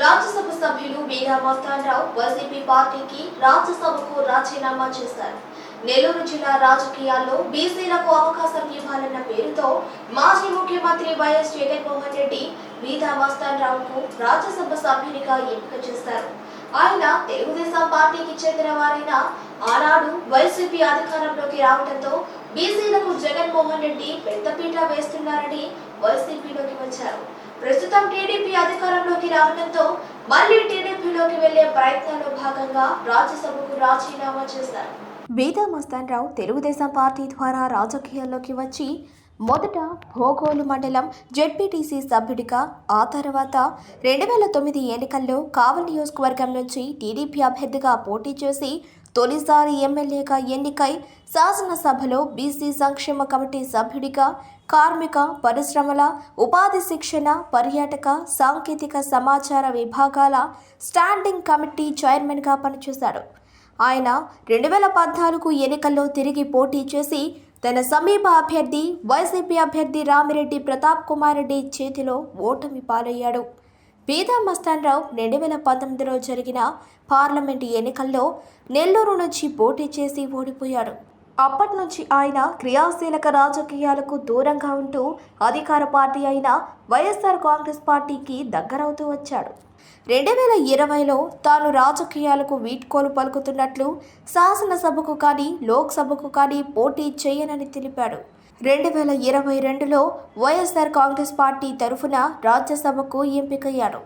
రాజ్యసభ సభ్యులు వీరా మస్తానరావు వైసీపీ పార్టీకి రాజ్యసభకు రాజీనామా చేశారు. నెల్లూరు జిల్లా రాజకీయాల్లో బీసీలకు అవకాశం ఇవ్వాలన్న పేరుతో మాజీ ముఖ్యమంత్రి వైఎస్ జగన్మోహన్ రెడ్డి మీధా మస్తాన్ రావుకు రాజ్యసభ సభ్యునిగా ఎంపిక చేశారు. ఆయన తెలుగుదేశం పార్టీకి చెందిన వారైన ఆనాడు వైసీపీ అధికారంలోకి రావడంతో బీసీలకు జగన్మోహన్ రెడ్డి పెద్దపీట వేస్తున్నారని వైసీపీలోకి వచ్చారు. ప్రస్తుతం టీడీపీ అధికారంలో రావడంతో మళ్ళీ టీడీపీలోకి వెళ్ళే ప్రయత్నంలో భాగంగా రాజ్యసభకు రాజీనామా చేశారు. బీదా మస్తాన్ రావు తెలుగుదేశం పార్టీ ద్వారా రాజకీయాల్లోకి వచ్చి మొదట భోగోలు మండలం జెడ్పీటీసీ సభ్యుడిగా ఆ తర్వాత రెండు వేల తొమ్మిది ఎన్నికల్లో కావలి నియోజకవర్గం నుంచి టీడీపీ అభ్యర్థిగా పోటీ చేసి తొలిసారి ఎమ్మెల్యేగా ఎన్నికై శాసనసభలో బీసీ సంక్షేమ కమిటీ సభ్యుడిగా కార్మిక పరిశ్రమల ఉపాధి శిక్షణ పర్యాటక సాంకేతిక సమాచార విభాగాల స్టాండింగ్ కమిటీ చైర్మన్గా పనిచేశాడు ఆయన రెండు వేల పద్నాలుగు ఎన్నికల్లో తిరిగి పోటీ చేసి తన సమీప అభ్యర్థి వైసీపీ అభ్యర్థి రామిరెడ్డి ప్రతాప్ కుమార్ రెడ్డి చేతిలో ఓటమి పాలయ్యాడు. బీదా మస్తాన్రావు రెండు వేల పంతొమ్మిదిలో జరిగిన పార్లమెంటు ఎన్నికల్లో నెల్లూరు నుంచి పోటీ చేసి ఓడిపోయాడు. అప్పటి నుంచి ఆయన క్రియాశీలక రాజకీయాలకు దూరంగా ఉంటూ అధికార పార్టీ అయిన వైఎస్ఆర్ కాంగ్రెస్ పార్టీకి దగ్గరవుతూ వచ్చాడు. రెండు వేల ఇరవైలో తాను రాజకీయాలకు వీడ్కోలు పలుకుతున్నట్లు శాసనసభకు కానీ లోక్సభకు కానీ పోటీ చేయనని తెలిపాడు. రెండు వేల ఇరవై రెండులో వైఎస్ఆర్ కాంగ్రెస్ పార్టీ తరఫున రాజ్యసభకు ఎంపికయ్యాడు.